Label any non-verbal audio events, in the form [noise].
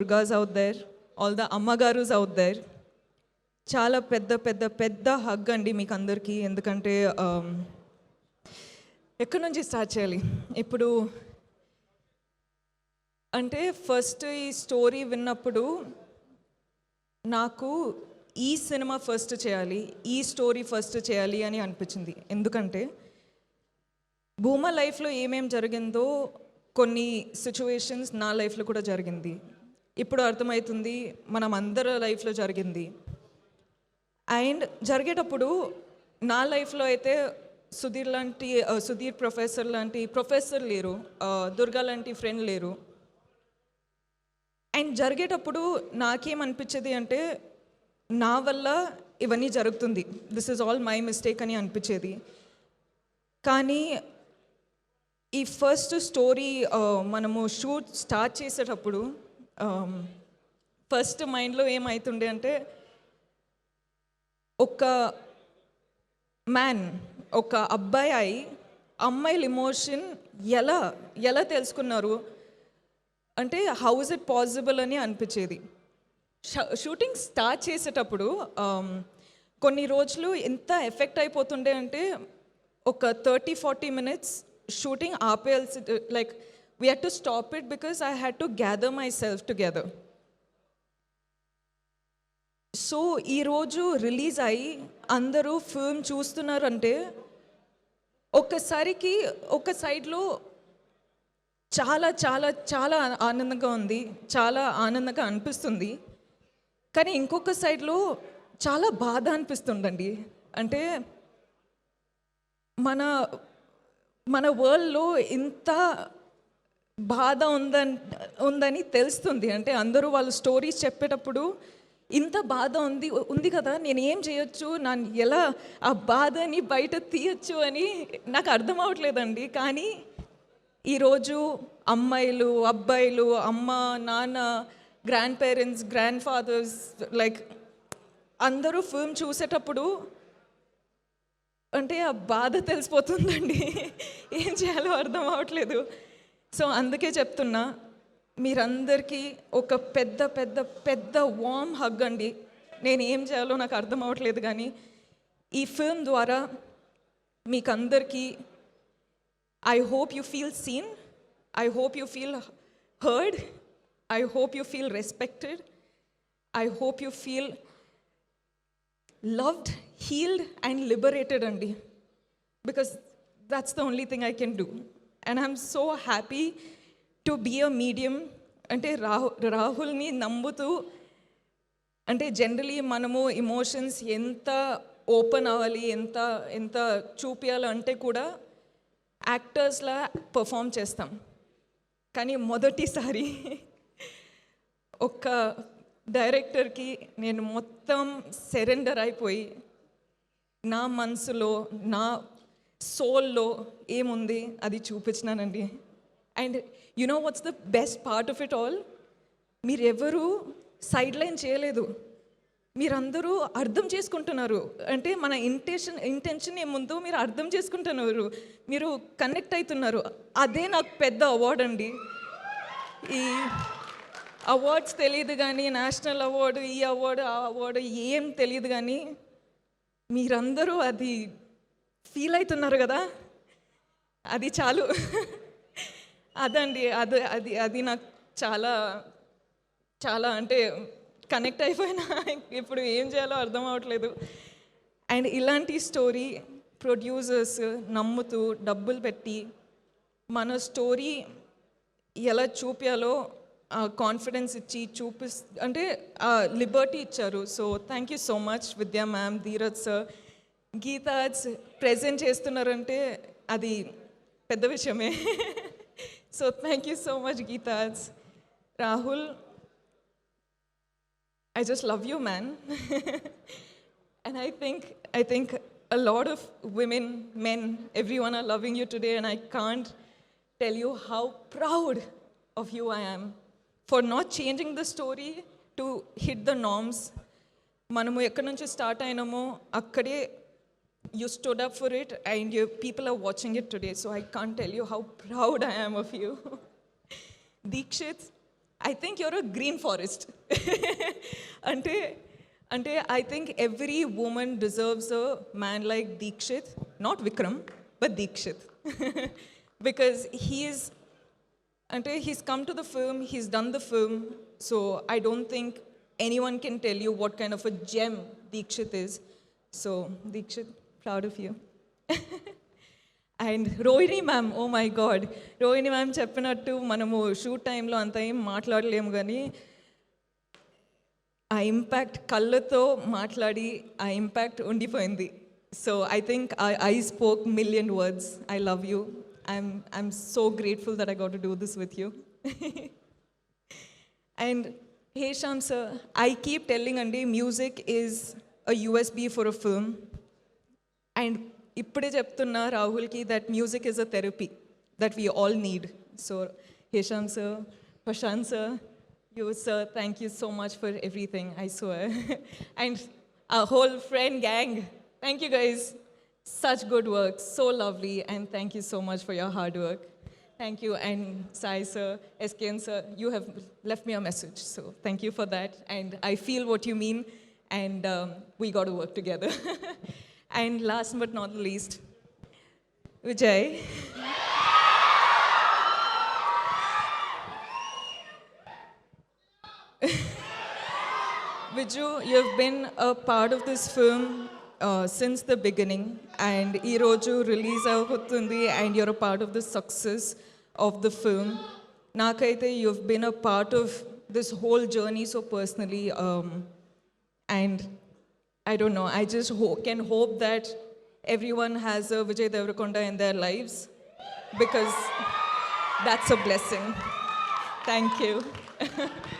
Durgas out there all the ammagarus out there చాలా పెద్ద పెద్ద పెద్ద హగ్ అండి మీకు అందరికీ ఎందుకంటే um, ఎక్కడి నుంచి స్టార్ట్ చేయాలి? ఇప్పుడు అంటే ఫస్ట్ ఈ స్టోరీ విన్నప్పుడు నాకు ఈ సినిమా ఫస్ట్ చేయాలి ఈ స్టోరీ ఫస్ట్ చేయాలి అని అనిపించింది. ఎందుకంటే భూమా లైఫ్లో ఏమేం జరిగిందో కొన్ని సిచ్యువేషన్స్ నా లైఫ్లో కూడా జరిగింది. ఇప్పుడు అర్థమవుతుంది మనం అందరి లైఫ్లో జరిగింది. అండ్ జరిగేటప్పుడు నా లైఫ్లో అయితే సుధీర్ లాంటి సుధీర్ ప్రొఫెసర్ లాంటి ప్రొఫెసర్ లేరు దుర్గా లాంటి ఫ్రెండ్ లేరు. అండ్ జరిగేటప్పుడు నాకేమనిపించేది అంటే నా వల్ల ఇవన్నీ జరుగుతుంది. This is all my mistake అని అనిపించేది. కానీ ఈ ఫస్ట్ స్టోరీ మనము షూట్ స్టార్ట్ చేసేటప్పుడు Um, ఫస్ట్ మైండ్లో ఏమవుతుండే అంటే ఒక మ్యాన్ ఒక అబ్బాయి అయి అమ్మాయిల ఇమోషన్ ఎలా ఎలా తెలుసుకున్నారు? అంటే హౌ ఇస్ ఇట్ పాసిబుల్ అని అనిపించేది. ష- షూటింగ్ స్టార్ట్ చేసేటప్పుడు um, కొన్ని రోజులు ఎంత ఎఫెక్ట్ అయిపోతుండే అంటే ఒక thirty forty minutes shooting ఆపేయాల్సి like we had to stop it because I had to gather myself together so ఈరోజు రిలీజ్ అయ్యి అందరూ ఫిల్మ్ చూస్తున్నారంటే ఒక్కసారికి ఒక సైడ్లో చాలా చాలా చాలా ఆనందంగా ఉంది చాలా ఆనందంగా అనిపిస్తుంది. కానీ ఇంకొక సైడ్లో చాలా బాధ అనిపిస్తుందండి. అంటే మన మన వరల్డ్లో ఇంత బాధ ఉందని ఉందని తెలుస్తుంది. అంటే అందరూ వాళ్ళ స్టోరీస్ చెప్పేటప్పుడు ఇంత బాధ ఉంది ఉంది కదా నేను ఏం చేయొచ్చు? నన్ను ఎలా ఆ బాధని బయట తీయొచ్చు? అని నాకు అర్థం అవ్వట్లేదండి. కానీ ఈరోజు అమ్మాయిలు అబ్బాయిలు అమ్మ నాన్న grandparents grandfathers like అందరూ ఫిల్మ్ చూసేటప్పుడు అంటే ఆ బాధ తెలిసిపోతుందండి. ఏం చేయాలో అర్థం అవ్వట్లేదు. సో అందుకే చెప్తున్నా మీరందరికీ ఒక పెద్ద పెద్ద పెద్ద వామ్ హగ్ అండి. నేను ఏం చేయాలో నాకు అర్థం అవ్వట్లేదు కానీ ఈ ఫిల్మ్ ద్వారా మీకందరికీ I hope you feel seen I hope you feel heard I hope you feel respected I hope you feel loved healed and liberated అండి. Because that's the only thing I can do and I'm so happy to be a medium అంటే రాహు రాహుల్ని నమ్ముతూ అంటే generally మనము emotions ఎంత open అవ్వాలి ఎంత ఎంత చూపించాలి అంటే కూడా యాక్టర్స్లా పర్ఫామ్ చేస్తాం. కానీ మొదటిసారి [laughs] ఒక డైరెక్టర్కి నేను మొత్తం సరెండర్ అయిపోయి నా మనసులో నా సోల్లో ఏముంది? అది చూపించినానండి. And you know what's the best part of it all? మీరెవరూ సైడ్ లైన్ చేయలేదు. మీరందరూ అర్థం చేసుకుంటున్నారు. అంటే మన ఇంటెన్షన్ ఇంటెన్షన్ ఏముందో మీరు అర్థం చేసుకుంటున్నారు. మీరు కనెక్ట్ అవుతున్నారు అదే నాకు పెద్ద అవార్డ్ అండి. ఈ అవార్డ్స్ తెలియదు కానీ నేషనల్ అవార్డు ఈ అవార్డు ఆ అవార్డు ఏం తెలియదు కానీ మీరందరూ అది ఫీల్ అవుతున్నారు కదా? అది చాలు. అదండి అది అది అది నాకు చాలా చాలా అంటే కనెక్ట్ అయిపోయినా. ఇప్పుడు ఏం చేయాలో అర్థం అవ్వట్లేదు. అండ్ ఇలాంటి స్టోరీ ప్రొడ్యూసర్స్ నమ్ముతూ డబ్బులు పెట్టి మన స్టోరీ ఎలా చూపించాలో కాన్ఫిడెన్స్ ఇచ్చి చూపిస్ అంటే లిబర్టీ ఇచ్చారు. So thank you so much Vidya ma'am Dheeraj sir. Geetha's present చేస్తున్నారంటే అది పెద్ద విషయమే so thank you so much Geetha's Rahul I just love you, man. and I think I think a lot of women, men, everyone are loving you today, and I can't tell you how proud of you I am for not changing the story to hit the norms. మనము ఎక్కడి నుంచి start అయినామో అక్కడే you stood up for it and you, people are watching it today, so I can't tell you how proud I am of you. [laughs] Dikshit, I think you're a green forest. [laughs] Ante, Ante, I think every woman deserves a man like Dikshit, not Vikram, but Dikshit. [laughs] because he is, Ante, he's come to the film, he's done the film, so I don't think anyone can tell you what kind of a gem Dikshit is. So, Dikshit, proud of you and Rohini ma'am oh my God Rohini ma'am చెప్పినట్టు మనము shoot టైంలో అంత ఏం మాట్లాడలేము కానీ ఆ impact కళ్ళతో మాట్లాడి ఆ ఇంపాక్ట్ ఉండిపోయింది. So I think I I spoke million words I love you I'm I'm so grateful that I got to do this with you and hey Shyam sir I keep telling అండి music is a USB for a film and ఇప్పుడే చెప్తున్నా రాహుల్కి that music is a therapy that we all need so Hesham sir Prashanth sir you sir thank you so much for everything I swear [laughs] and a whole friend gang thank you guys such good work, so lovely, and thank you so much for your hard work. Thank you, and Sai sir, SKN sir, you have left me a message, so thank you for that. And I feel what you mean, and um, we got to work together. [laughs] And last but not least, Vijay. [laughs] Viju, you've been a part of this film uh, since the beginning, and Iroju release avutundi, and you're a part of the success of the film. Nakaite, you've been a part of this whole journey so personally, um, and I don't know, I just ho- can hope that everyone has a Vijay Devarakonda in their lives because that's a blessing. Thank you. [laughs]